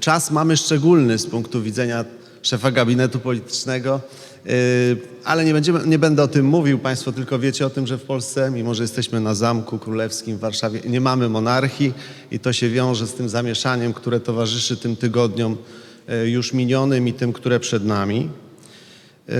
czas mamy szczególny z punktu widzenia szefa gabinetu politycznego, yy, ale nie, będziemy, nie będę o tym mówił. Państwo tylko wiecie o tym, że w Polsce, mimo że jesteśmy na Zamku Królewskim w Warszawie, nie mamy monarchii i to się wiąże z tym zamieszaniem, które towarzyszy tym tygodniom yy, już minionym i tym, które przed nami. Yy,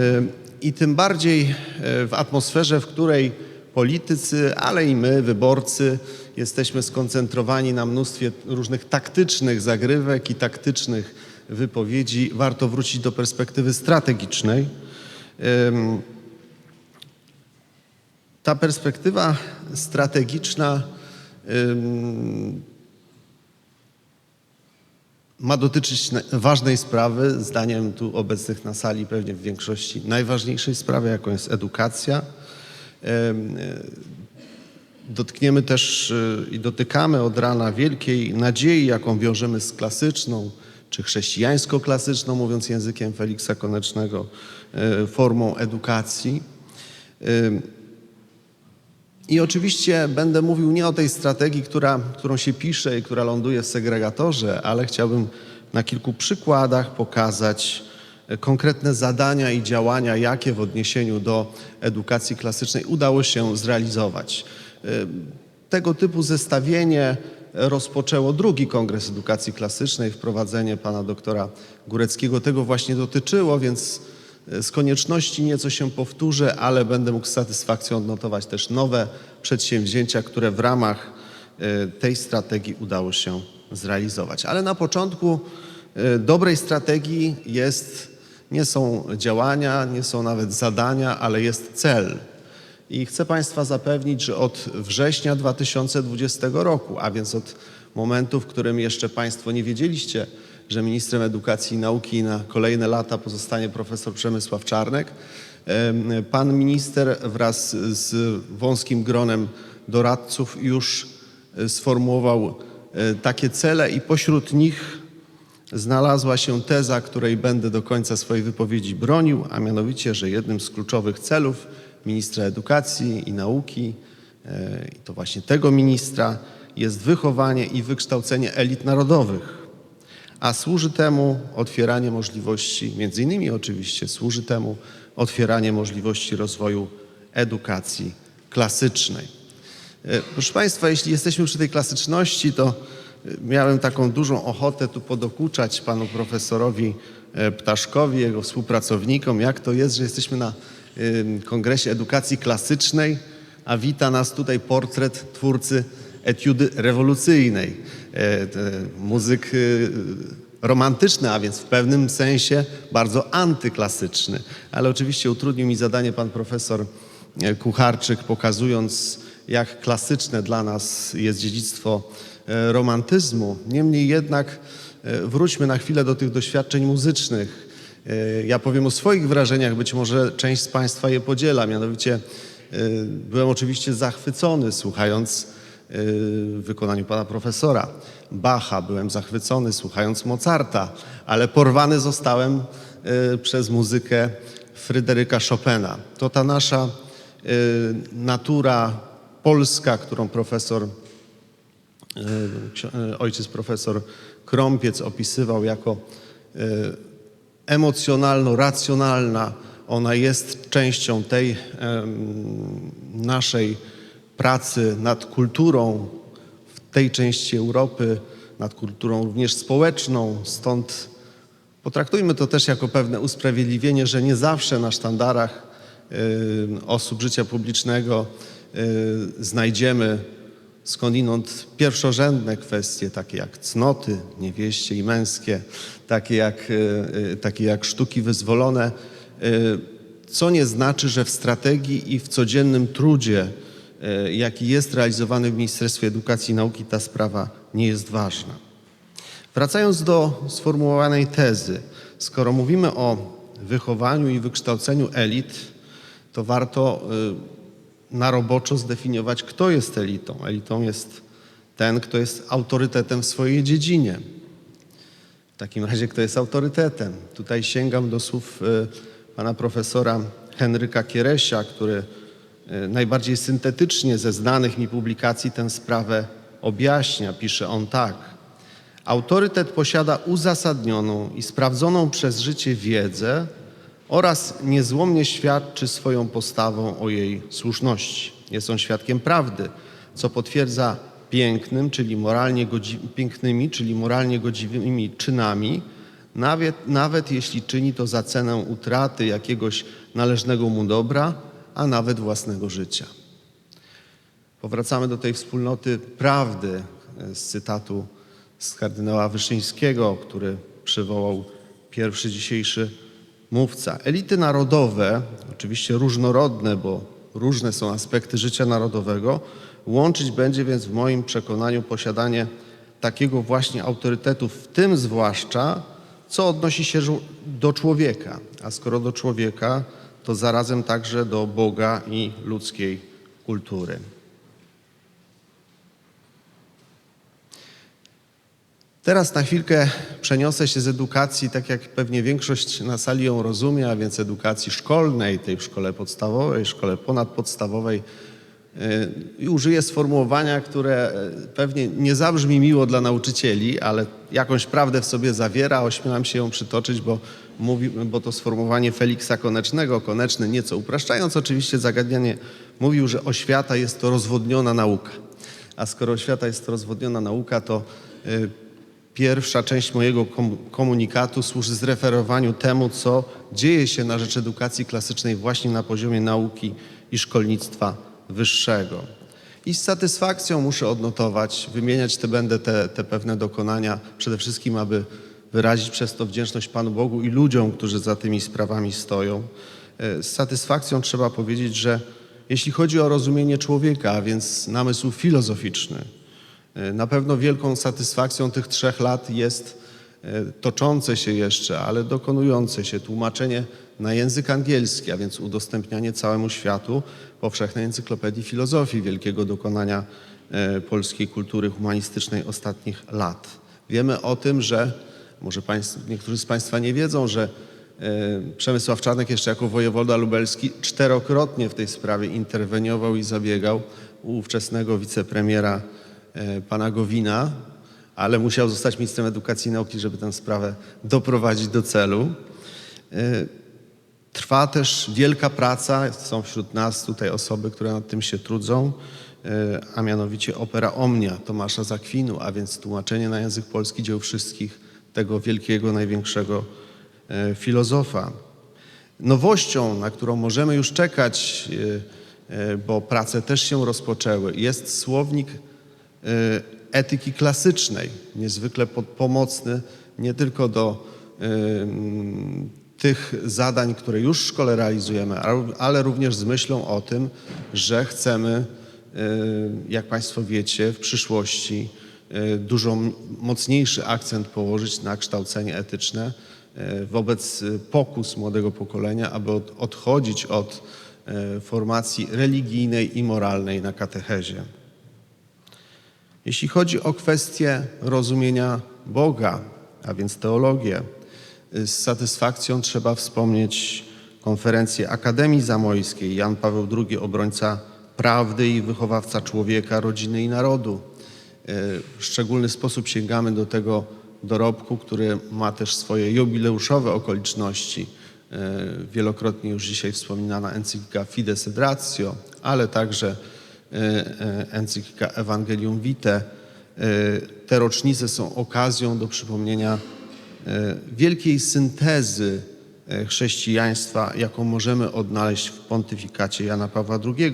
I tym bardziej w atmosferze, w której politycy, ale i my, wyborcy, jesteśmy skoncentrowani na mnóstwie różnych taktycznych zagrywek i taktycznych wypowiedzi, warto wrócić do perspektywy strategicznej. Ta perspektywa strategiczna ma dotyczyć ważnej sprawy, zdaniem tu obecnych na sali pewnie w większości najważniejszej sprawy, jaką jest edukacja. Em, Dotkniemy też e, i dotykamy od rana wielkiej nadziei, jaką wiążemy z klasyczną, czy chrześcijańsko-klasyczną, mówiąc językiem Feliksa Konecznego, e, formą edukacji. Em, i oczywiście będę mówił nie o tej strategii, która, którą się pisze i która ląduje w segregatorze, ale chciałbym na kilku przykładach pokazać konkretne zadania i działania, jakie w odniesieniu do edukacji klasycznej udało się zrealizować. E, Tego typu zestawienie rozpoczęło drugi Kongres Edukacji Klasycznej. Wprowadzenie pana doktora Góreckiego tego właśnie dotyczyło, więc e, z konieczności nieco się powtórzę, ale będę mógł z satysfakcją odnotować też nowe przedsięwzięcia, które w ramach e, tej strategii udało się zrealizować. Ale na początku dobrej strategii jest, nie są działania, nie są nawet zadania, ale jest cel. I chcę Państwa zapewnić, że od września 2020 roku, a więc od momentu, w którym jeszcze Państwo nie wiedzieliście, że ministrem edukacji i nauki na kolejne lata pozostanie profesor Przemysław Czarnek, pan minister wraz z wąskim gronem doradców już e, sformułował e, takie cele i pośród nich znalazła się teza, której będę do końca swojej wypowiedzi bronił, a mianowicie, że jednym z kluczowych celów ministra edukacji i nauki, e, i to właśnie tego ministra, jest wychowanie i wykształcenie elit narodowych. A służy temu otwieranie możliwości, między innymi oczywiście służy temu otwieranie możliwości rozwoju edukacji klasycznej. E, Proszę Państwa, jeśli jesteśmy przy tej klasyczności, to e, miałem taką dużą ochotę tu podokuczać panu profesorowi Ptaszkowi, jego współpracownikom, jak to jest, że jesteśmy na Kongresie Edukacji Klasycznej, a wita nas tutaj portret twórcy etiudy rewolucyjnej. E, Muzyk e, romantyczny, a więc w pewnym sensie bardzo antyklasyczny. Ale oczywiście utrudnił mi zadanie pan profesor e, Kucharczyk, pokazując, jak klasyczne dla nas jest dziedzictwo e, romantyzmu. Niemniej jednak wróćmy na chwilę do tych doświadczeń muzycznych. E, Ja powiem o swoich wrażeniach, być może część z Państwa je podziela. Mianowicie e, byłem oczywiście zachwycony słuchając e, w wykonaniu pana profesora Bacha. Byłem zachwycony słuchając Mozarta, ale porwany zostałem przez muzykę Fryderyka Chopina. To ta nasza natura polska, którą profesor ojciec profesor Krąpiec opisywał jako emocjonalno-racjonalna. Ona jest częścią tej naszej pracy nad kulturą w tej części Europy, nad kulturą również społeczną. Stąd potraktujmy to też jako pewne usprawiedliwienie, że nie zawsze na sztandarach osób życia publicznego znajdziemy skądinąd pierwszorzędne kwestie, takie jak cnoty niewieście i męskie, takie jak, y, y, takie jak sztuki wyzwolone, y, co nie znaczy, że w strategii i w codziennym trudzie, jaki jest realizowany w Ministerstwie Edukacji i Nauki, ta sprawa nie jest ważna. Wracając do sformułowanej tezy, skoro mówimy o wychowaniu i wykształceniu elit, to warto na roboczo zdefiniować, kto jest elitą. Elitą jest ten, kto jest autorytetem w swojej dziedzinie. W takim razie, kto jest autorytetem? Tutaj sięgam do słów y, pana profesora Henryka Kieresia, który y, najbardziej syntetycznie ze znanych mi publikacji tę sprawę objaśnia. Pisze on tak. Autorytet posiada uzasadnioną i sprawdzoną przez życie wiedzę oraz niezłomnie świadczy swoją postawą o jej słuszności. Jest on świadkiem prawdy, co potwierdza pięknym, czyli moralnie pięknymi, czyli moralnie godziwymi czynami, nawet, nawet jeśli czyni to za cenę utraty jakiegoś należnego mu dobra, a nawet własnego życia. Powracamy do tej wspólnoty prawdy e, z cytatu z kardynała Wyszyńskiego, który przywołał pierwszy dzisiejszy mówca. Elity narodowe, oczywiście różnorodne, bo różne są aspekty życia narodowego, łączyć będzie więc w moim przekonaniu posiadanie takiego właśnie autorytetu, w tym zwłaszcza, co odnosi się do człowieka. A skoro do człowieka, to zarazem także do Boga i ludzkiej kultury. Teraz na chwilkę przeniosę się z edukacji, tak jak pewnie większość na sali ją rozumie, a więc edukacji szkolnej, tej w szkole podstawowej, szkole ponadpodstawowej. Yy, I użyję sformułowania, które yy, pewnie nie zabrzmi miło dla nauczycieli, ale jakąś prawdę w sobie zawiera. Ośmielam się ją przytoczyć, bo, mówi, bo to sformułowanie Feliksa Konecznego, Koneczny nieco upraszczając oczywiście zagadnienie, mówił, że oświata jest to rozwodniona nauka. A skoro oświata jest to rozwodniona nauka, to yy, Pierwsza część mojego kom- komunikatu służy zreferowaniu temu, co dzieje się na rzecz edukacji klasycznej właśnie na poziomie nauki i szkolnictwa wyższego. I z satysfakcją muszę odnotować, wymieniać te będę te, te pewne dokonania, przede wszystkim, aby wyrazić przez to wdzięczność Panu Bogu i ludziom, którzy za tymi sprawami stoją. E, Z satysfakcją trzeba powiedzieć, że jeśli chodzi o rozumienie człowieka, a więc namysł filozoficzny, na pewno wielką satysfakcją tych trzech lat jest e, toczące się jeszcze, ale dokonujące się tłumaczenie na język angielski, a więc udostępnianie całemu światu powszechnej encyklopedii filozofii, wielkiego dokonania e, polskiej kultury humanistycznej ostatnich lat. Wiemy o tym, że może państw, niektórzy z Państwa nie wiedzą, że e, Przemysław Czarnek jeszcze jako wojewoda lubelski czterokrotnie w tej sprawie interweniował i zabiegał u ówczesnego wicepremiera e, pana Gowina, ale musiał zostać ministrem edukacji i nauki, żeby tę sprawę doprowadzić do celu. E, Trwa też wielka praca, są wśród nas tutaj osoby, które nad tym się trudzą, e, a mianowicie opera Omnia Tomasza Zakwinu, a więc tłumaczenie na język polski dzieł wszystkich tego wielkiego, największego e, filozofa. Nowością, na którą możemy już czekać, e, e, bo prace też się rozpoczęły, jest słownik e, etyki klasycznej, niezwykle po- pomocny nie tylko do mm, tych zadań, które już w szkole realizujemy, ale- również z myślą o tym, że chcemy, e, jak Państwo wiecie, w przyszłości dużo mocniejszy akcent położyć na kształcenie etyczne wobec pokus młodego pokolenia, aby od- odchodzić od formacji religijnej i moralnej na katechezie. Jeśli chodzi o kwestię rozumienia Boga, a więc teologię, y, z satysfakcją trzeba wspomnieć konferencję Akademii Zamojskiej. Jan Paweł II, obrońca prawdy i wychowawca człowieka, rodziny i narodu. Y, W szczególny sposób sięgamy do tego dorobku, który ma też swoje jubileuszowe okoliczności. Y, Wielokrotnie już dzisiaj wspominana encyklika Fides et Ratio, ale także encyklika Evangelium Vitae. E, Te rocznice są okazją do przypomnienia e, wielkiej syntezy e, chrześcijaństwa, jaką możemy odnaleźć w pontyfikacie Jana Pawła II.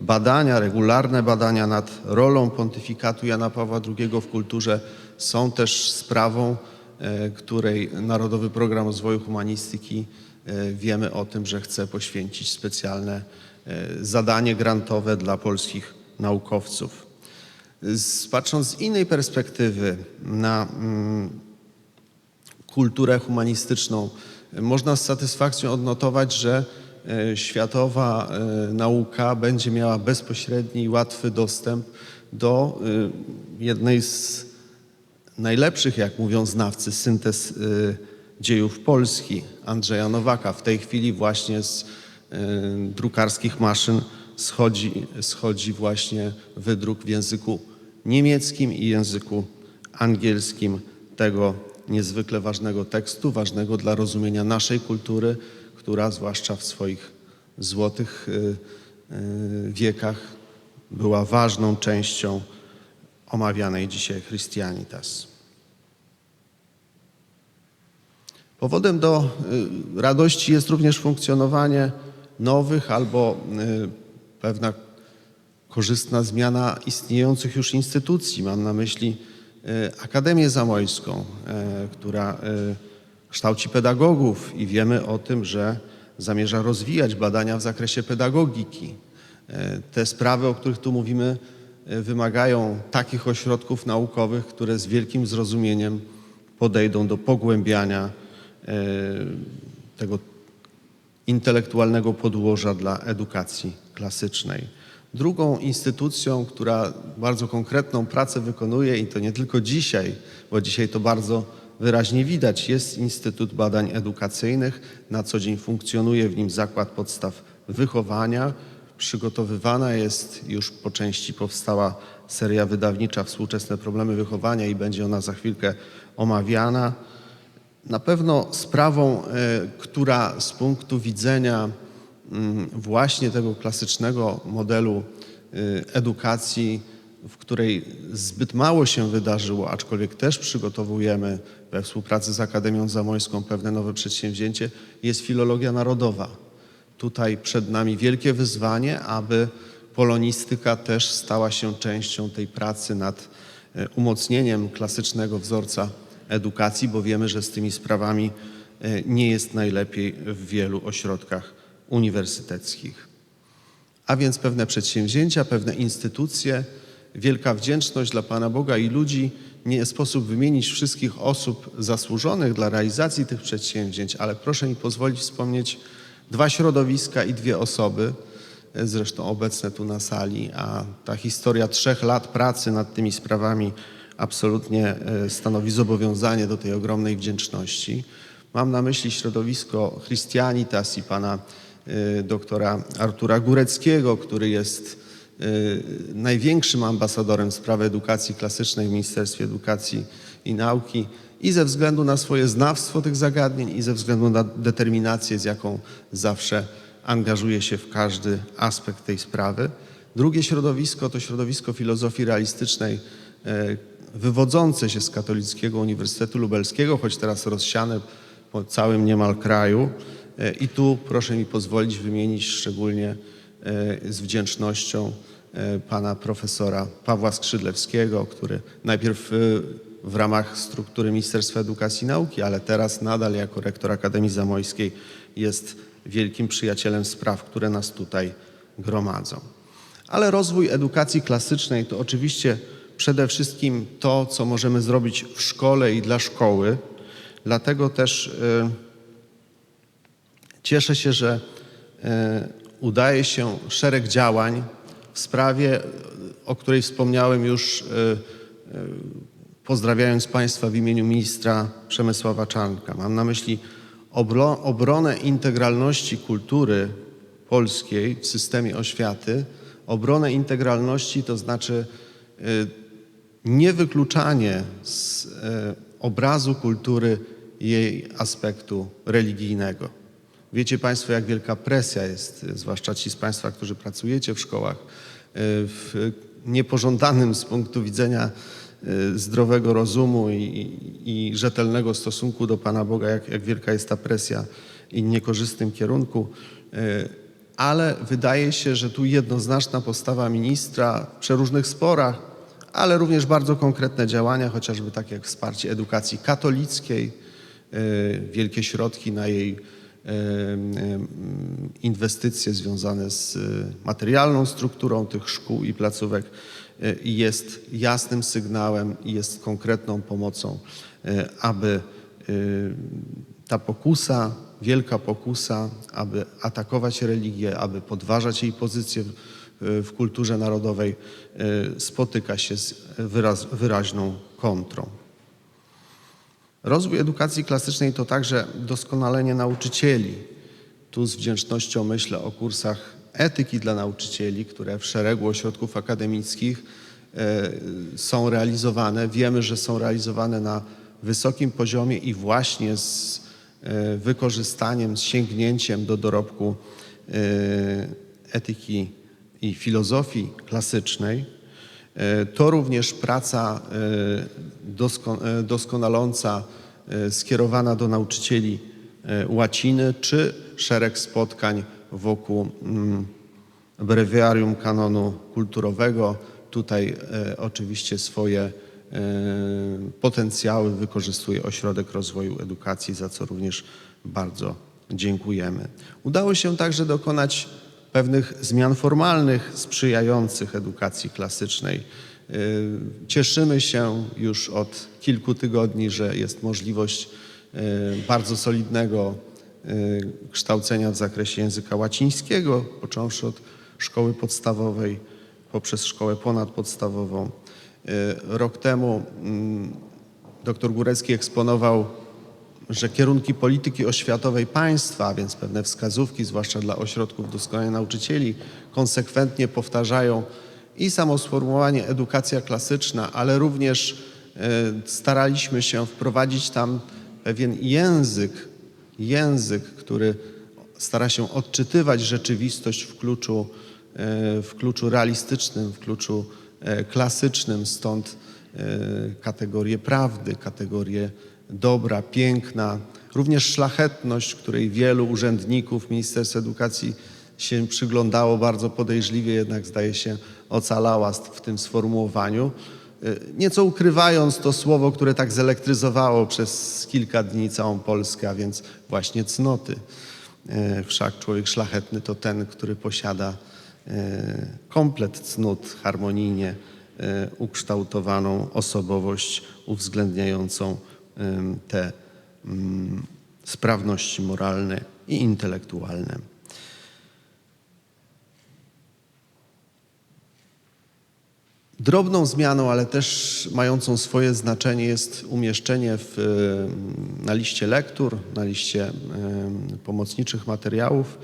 Badania, regularne badania nad rolą pontyfikatu Jana Pawła II w kulturze są też sprawą, e, której Narodowy Program Rozwoju Humanistyki e, wiemy o tym, że chce poświęcić specjalne e, zadanie grantowe dla polskich naukowców. Patrząc z innej perspektywy na mm, kulturę humanistyczną, e, można z satysfakcją odnotować, że e, światowa e, nauka będzie miała bezpośredni i łatwy dostęp do e, jednej z najlepszych, jak mówią znawcy, syntez dziejów Polski Andrzeja Nowaka. W tej chwili właśnie z drukarskich maszyn schodzi, schodzi właśnie wydruk w języku niemieckim i języku angielskim tego niezwykle ważnego tekstu, ważnego dla rozumienia naszej kultury, która zwłaszcza w swoich złotych y, y, wiekach była ważną częścią omawianej dzisiaj Christianitas. Powodem do y, radości jest również funkcjonowanie nowych albo y, pewna korzystna zmiana istniejących już instytucji. Mam na myśli y, Akademię Zamojską, y, która kształci pedagogów i wiemy o tym, że zamierza rozwijać badania w zakresie pedagogiki. Te sprawy, o których tu mówimy, wymagają takich ośrodków naukowych, które z wielkim zrozumieniem podejdą do pogłębiania tego intelektualnego podłoża dla edukacji klasycznej. Drugą instytucją, która bardzo konkretną pracę wykonuje i to nie tylko dzisiaj, bo dzisiaj to bardzo wyraźnie widać, jest Instytut Badań Edukacyjnych. Na co dzień funkcjonuje w nim Zakład Podstaw Wychowania. Przygotowywana jest, już po części powstała seria wydawnicza Współczesne problemy wychowania i będzie ona za chwilkę omawiana. Na pewno sprawą, e, która z punktu widzenia mm, właśnie tego klasycznego modelu y, edukacji, w której zbyt mało się wydarzyło, aczkolwiek też przygotowujemy we współpracy z Akademią Zamojską pewne nowe przedsięwzięcie, jest filologia narodowa. Tutaj przed nami wielkie wyzwanie, aby polonistyka też stała się częścią tej pracy nad e, umocnieniem klasycznego wzorca edukacji, bo wiemy, że z tymi sprawami e, nie jest najlepiej w wielu ośrodkach uniwersyteckich. A więc pewne przedsięwzięcia, pewne instytucje, wielka wdzięczność dla Pana Boga i ludzi. Nie sposób wymienić wszystkich osób zasłużonych dla realizacji tych przedsięwzięć, ale proszę mi pozwolić wspomnieć dwa środowiska i dwie osoby, e, zresztą obecne tu na sali, a ta historia trzech lat pracy nad tymi sprawami absolutnie e, stanowi zobowiązanie do tej ogromnej wdzięczności. Mam na myśli środowisko Christianitas i pana e, doktora Artura Góreckiego, który jest e, największym ambasadorem spraw edukacji klasycznej w Ministerstwie Edukacji i Nauki i ze względu na swoje znawstwo tych zagadnień i ze względu na determinację, z jaką zawsze angażuje się w każdy aspekt tej sprawy. Drugie środowisko to środowisko filozofii realistycznej, wywodzące się z Katolickiego Uniwersytetu Lubelskiego, choć teraz rozsiane po całym niemal kraju. E, I tu proszę mi pozwolić wymienić szczególnie e, z wdzięcznością e, pana profesora Pawła Skrzydlewskiego, który najpierw w ramach struktury Ministerstwa Edukacji i Nauki, ale teraz nadal jako rektor Akademii Zamojskiej jest wielkim przyjacielem spraw, które nas tutaj gromadzą. Ale rozwój edukacji klasycznej to oczywiście przede wszystkim to, co możemy zrobić w szkole i dla szkoły. Dlatego też e, cieszę się, że e, udaje się szereg działań w sprawie, o której wspomniałem już, e, pozdrawiając Państwa w imieniu ministra Przemysława Czarnka. Mam na myśli obro- obronę integralności kultury polskiej w systemie oświaty. Obronę integralności to znaczy niewykluczanie z e, obrazu kultury jej aspektu religijnego. Wiecie Państwo, jak wielka presja jest, e, zwłaszcza ci z Państwa, którzy pracujecie w szkołach, e, w niepożądanym z punktu widzenia zdrowego rozumu i, i rzetelnego stosunku do Pana Boga, jak, jak wielka jest ta presja i niekorzystnym kierunku. Ale wydaje się, że tu jednoznaczna postawa ministra w przeróżnych sporach, ale również bardzo konkretne działania, chociażby takie jak wsparcie edukacji katolickiej, e, wielkie środki na jej e, e, inwestycje związane z materialną strukturą tych szkół i placówek jest jasnym sygnałem i jest konkretną pomocą, aby ta pokusa, wielka pokusa, aby atakować religię, aby podważać jej pozycję w, kulturze narodowej, e, spotyka się z wyraz, wyraźną kontrą. Rozwój edukacji klasycznej to także doskonalenie nauczycieli. Tu z wdzięcznością myślę o kursach etyki dla nauczycieli, które w szeregu ośrodków akademickich e, są realizowane. Wiemy, że są realizowane na wysokim poziomie i właśnie z e, wykorzystaniem, z sięgnięciem do dorobku etyki i filozofii klasycznej. E, To również praca e, e, doskonaląca skierowana do nauczycieli łaciny, czy szereg spotkań wokół mm, brewiarium kanonu kulturowego. Tutaj oczywiście swoje potencjały wykorzystuje Ośrodek Rozwoju Edukacji, za co również bardzo dziękujemy. Udało się także dokonać pewnych zmian formalnych sprzyjających edukacji klasycznej. E, Cieszymy się już od kilku tygodni, że jest możliwość e, bardzo solidnego e, kształcenia w zakresie języka łacińskiego, począwszy od szkoły podstawowej poprzez szkołę ponadpodstawową. Rok temu mm, dr Górecki eksponował, że kierunki polityki oświatowej państwa, a więc pewne wskazówki, zwłaszcza dla ośrodków doskonalenia nauczycieli, konsekwentnie powtarzają i samo sformułowanie edukacja klasyczna, ale również e, staraliśmy się wprowadzić tam pewien język, język, który stara się odczytywać rzeczywistość w kluczu, e, w kluczu realistycznym, w kluczu e, klasycznym, stąd kategorie prawdy, kategorie dobra, piękna, również szlachetność, której wielu urzędników Ministerstwa Edukacji się przyglądało bardzo podejrzliwie, jednak zdaje się ocalała w tym sformułowaniu. Y, Nieco ukrywając to słowo, które tak zelektryzowało przez kilka dni całą Polskę, a więc właśnie cnoty. Y, Wszak człowiek szlachetny to ten, który posiada y, komplet cnót harmonijnie ukształtowaną osobowość uwzględniającą te sprawności moralne i intelektualne. Drobną zmianą, ale też mającą swoje znaczenie jest umieszczenie w, na liście lektur, na liście pomocniczych materiałów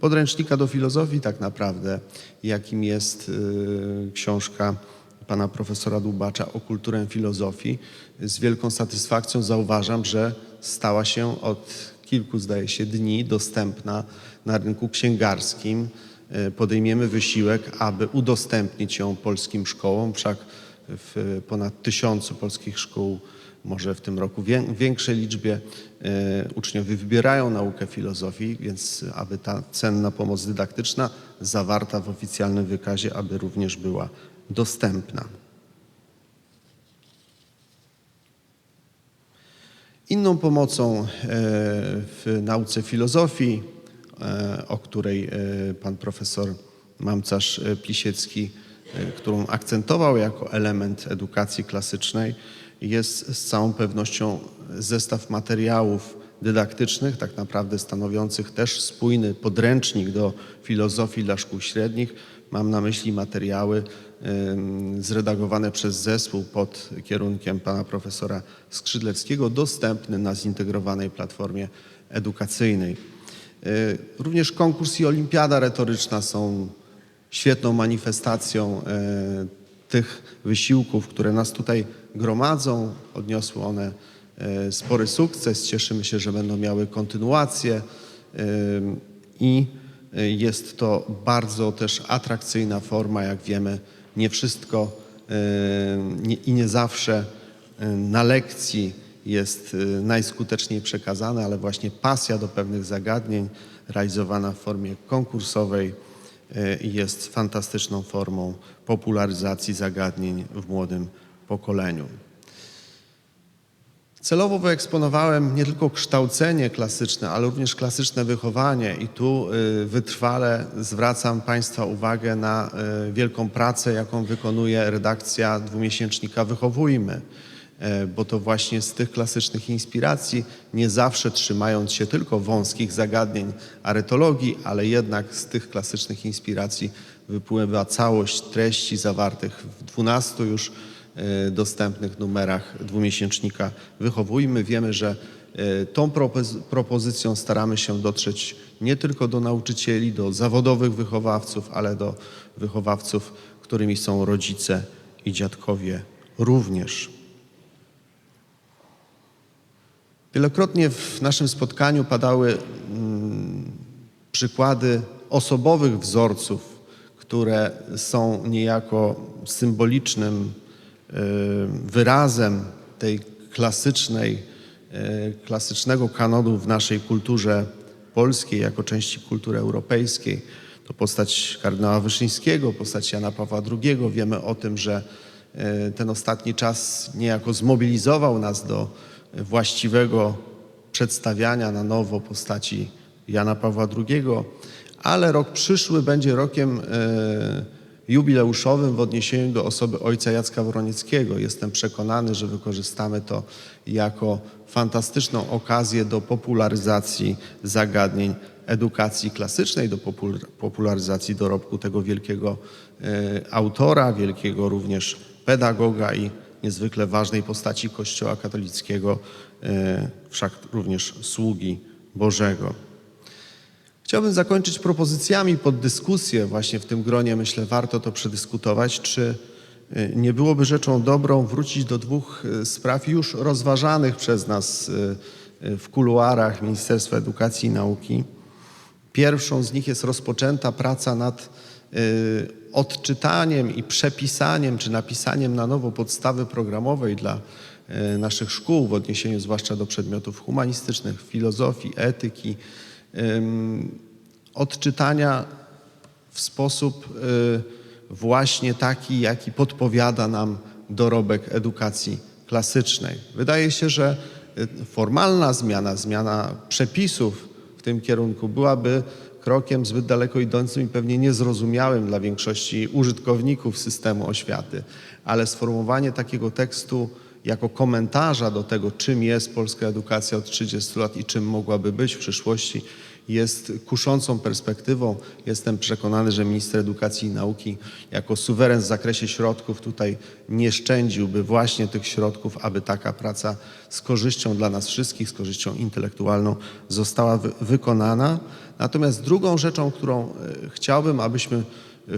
podręcznika do filozofii tak naprawdę, jakim jest y, książka pana profesora Dłubacza o kulturę filozofii. Z wielką satysfakcją zauważam, że stała się od kilku, zdaje się, dni dostępna na rynku księgarskim e, podejmiemy wysiłek, aby udostępnić ją polskim szkołom, wszak w ponad tysiącu polskich szkół, może w tym roku wię- większej liczbie e, uczniowie wybierają naukę filozofii, więc aby ta cenna pomoc dydaktyczna zawarta w oficjalnym wykazie, aby również była dostępna. Inną pomocą e, w nauce filozofii, e, o której e, pan profesor Mamcarz Plisiecki, którą akcentował jako element edukacji klasycznej, jest z całą pewnością zestaw materiałów dydaktycznych, tak naprawdę stanowiących też spójny podręcznik do filozofii dla szkół średnich. Mam na myśli materiały zredagowane przez zespół pod kierunkiem pana profesora Skrzydleckiego, dostępny na zintegrowanej platformie edukacyjnej. E, Również konkurs i olimpiada retoryczna są świetną manifestacją e, tych wysiłków, które nas tutaj gromadzą. Odniosły one spory sukces. Cieszymy się, że będą miały kontynuację e, i e, jest to bardzo też atrakcyjna forma, jak wiemy, nie wszystko e, i nie zawsze e, na lekcji jest e, najskuteczniej przekazane, ale właśnie pasja do pewnych zagadnień realizowana w formie konkursowej e, jest fantastyczną formą popularyzacji zagadnień w młodym pokoleniu. Celowo wyeksponowałem nie tylko kształcenie klasyczne, ale również klasyczne wychowanie i tu y, wytrwale zwracam Państwa uwagę na y, wielką pracę, jaką wykonuje redakcja dwumiesięcznika Wychowujmy, y, bo to właśnie z tych klasycznych inspiracji, nie zawsze trzymając się tylko wąskich zagadnień aretologii, ale jednak z tych klasycznych inspiracji wypływa całość treści zawartych w 12 już dostępnych numerach dwumiesięcznika Wychowujmy. Wiemy, że e, tą propozy- propozycją staramy się dotrzeć nie tylko do nauczycieli, do zawodowych wychowawców, ale do wychowawców, którymi są rodzice i dziadkowie również. Wielokrotnie w naszym spotkaniu padały mm, przykłady osobowych wzorców, które są niejako symbolicznym y, wyrazem tej klasycznej, y, klasycznego kanonu w naszej kulturze polskiej jako części kultury europejskiej. To postać kardynała Wyszyńskiego, postać Jana Pawła II. Wiemy o tym, że y, ten ostatni czas niejako zmobilizował nas do właściwego przedstawiania na nowo postaci Jana Pawła II, ale rok przyszły będzie rokiem e, jubileuszowym w odniesieniu do osoby ojca Jacka Wronieckiego. Jestem przekonany, że wykorzystamy to jako fantastyczną okazję do popularyzacji zagadnień edukacji klasycznej, do popul- popularyzacji dorobku tego wielkiego e, autora, wielkiego również pedagoga i niezwykle ważnej postaci Kościoła katolickiego, e, wszak również sługi Bożego. Chciałbym zakończyć propozycjami pod dyskusję. Właśnie w tym gronie myślę, warto to przedyskutować, czy y, nie byłoby rzeczą dobrą wrócić do dwóch y, spraw już rozważanych przez nas y, w kuluarach Ministerstwa Edukacji i Nauki. Pierwszą z nich jest rozpoczęta praca nad odczytaniem i przepisaniem, czy napisaniem na nowo podstawy programowej dla naszych szkół w odniesieniu zwłaszcza do przedmiotów humanistycznych, filozofii, etyki, odczytania w sposób y, właśnie taki, jaki podpowiada nam dorobek edukacji klasycznej. Wydaje się, że y, formalna zmiana, zmiana przepisów w tym kierunku byłaby krokiem zbyt daleko idącym i pewnie niezrozumiałym dla większości użytkowników systemu oświaty, ale sformułowanie takiego tekstu jako komentarza do tego, czym jest polska edukacja od 30 lat i czym mogłaby być w przyszłości, jest kuszącą perspektywą. Jestem przekonany, że minister edukacji i nauki jako suweren w zakresie środków tutaj nie szczędziłby właśnie tych środków, aby taka praca z korzyścią dla nas wszystkich, z korzyścią intelektualną została wy- wykonana. Natomiast drugą rzeczą, którą e, chciałbym, abyśmy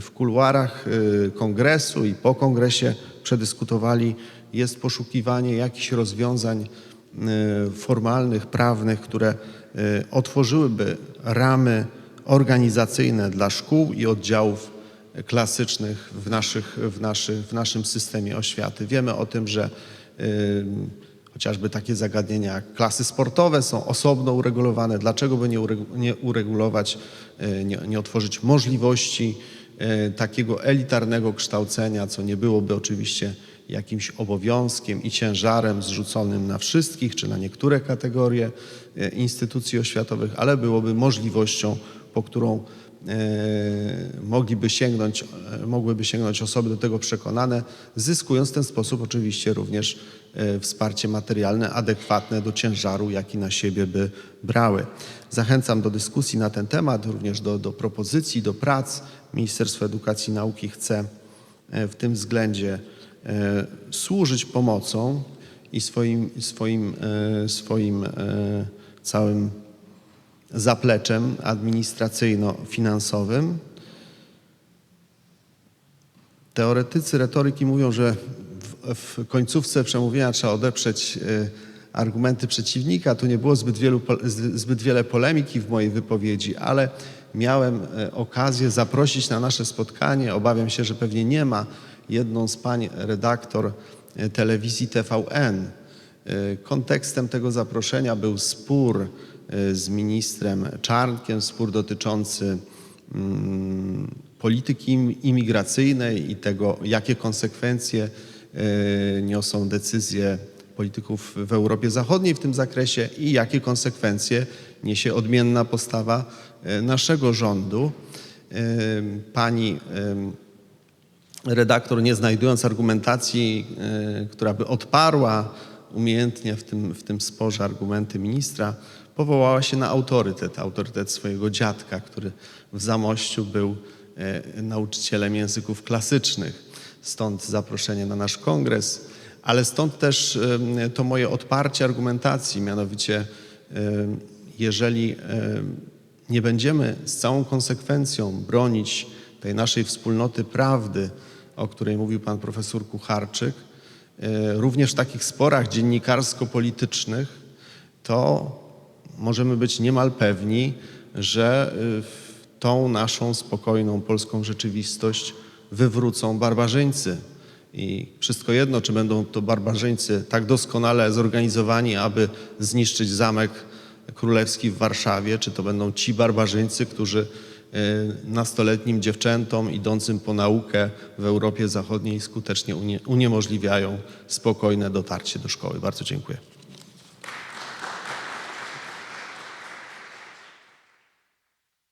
w kuluarach y, kongresu i po kongresie przedyskutowali, jest poszukiwanie jakichś rozwiązań y, formalnych, prawnych, które y, otworzyłyby ramy organizacyjne dla szkół i oddziałów klasycznych w, naszych, w, naszych, w naszym systemie oświaty. Wiemy o tym, że y, chociażby takie zagadnienia jak klasy sportowe są osobno uregulowane. Dlaczego by nie, uregu- nie uregulować, nie, nie otworzyć możliwości takiego elitarnego kształcenia, co nie byłoby oczywiście jakimś obowiązkiem i ciężarem zrzuconym na wszystkich czy na niektóre kategorie y, instytucji oświatowych, ale byłoby możliwością, po którą e, mogliby sięgnąć, e, mogłyby sięgnąć osoby do tego przekonane, zyskując w ten sposób oczywiście również e, wsparcie materialne adekwatne do ciężaru, jaki na siebie by brały. Zachęcam do dyskusji na ten temat, również do, do propozycji, do prac. Ministerstwo Edukacji i Nauki chce e, w tym względzie e, służyć pomocą i swoim, swoim, e, swoim e, całym zapleczem administracyjno-finansowym. Teoretycy retoryki mówią, że w, końcówce przemówienia trzeba odeprzeć argumenty przeciwnika. Tu nie było zbyt, wielu, zbyt wiele polemiki w mojej wypowiedzi, ale miałem okazję zaprosić na nasze spotkanie, obawiam się, że pewnie nie ma, jedną z pań redaktor y, telewizji TVN. Y, Kontekstem tego zaproszenia był spór y, z ministrem Czarnkiem, spór dotyczący mm, polityki im- imigracyjnej i tego, jakie konsekwencje niosą decyzje polityków w Europie Zachodniej w tym zakresie i jakie konsekwencje niesie odmienna postawa naszego rządu. Pani redaktor, nie znajdując argumentacji, y, która by odparła umiejętnie w tym, w tym sporze argumenty ministra, powołała się na autorytet, autorytet swojego dziadka, który w Zamościu był y, nauczycielem języków klasycznych. Stąd zaproszenie na nasz kongres, ale stąd też y, to moje odparcie argumentacji, mianowicie jeżeli nie będziemy z całą konsekwencją bronić tej naszej wspólnoty prawdy, o której mówił pan profesor Kucharczyk, e, również w takich sporach dziennikarsko-politycznych, to możemy być niemal pewni, że y, w tą naszą spokojną polską rzeczywistość wywrócą barbarzyńcy. I wszystko jedno, czy będą to barbarzyńcy tak doskonale zorganizowani, aby zniszczyć Zamek Królewski w Warszawie, czy to będą ci barbarzyńcy, którzy nastoletnim dziewczętom idącym po naukę w Europie Zachodniej skutecznie unie, uniemożliwiają spokojne dotarcie do szkoły. Bardzo dziękuję.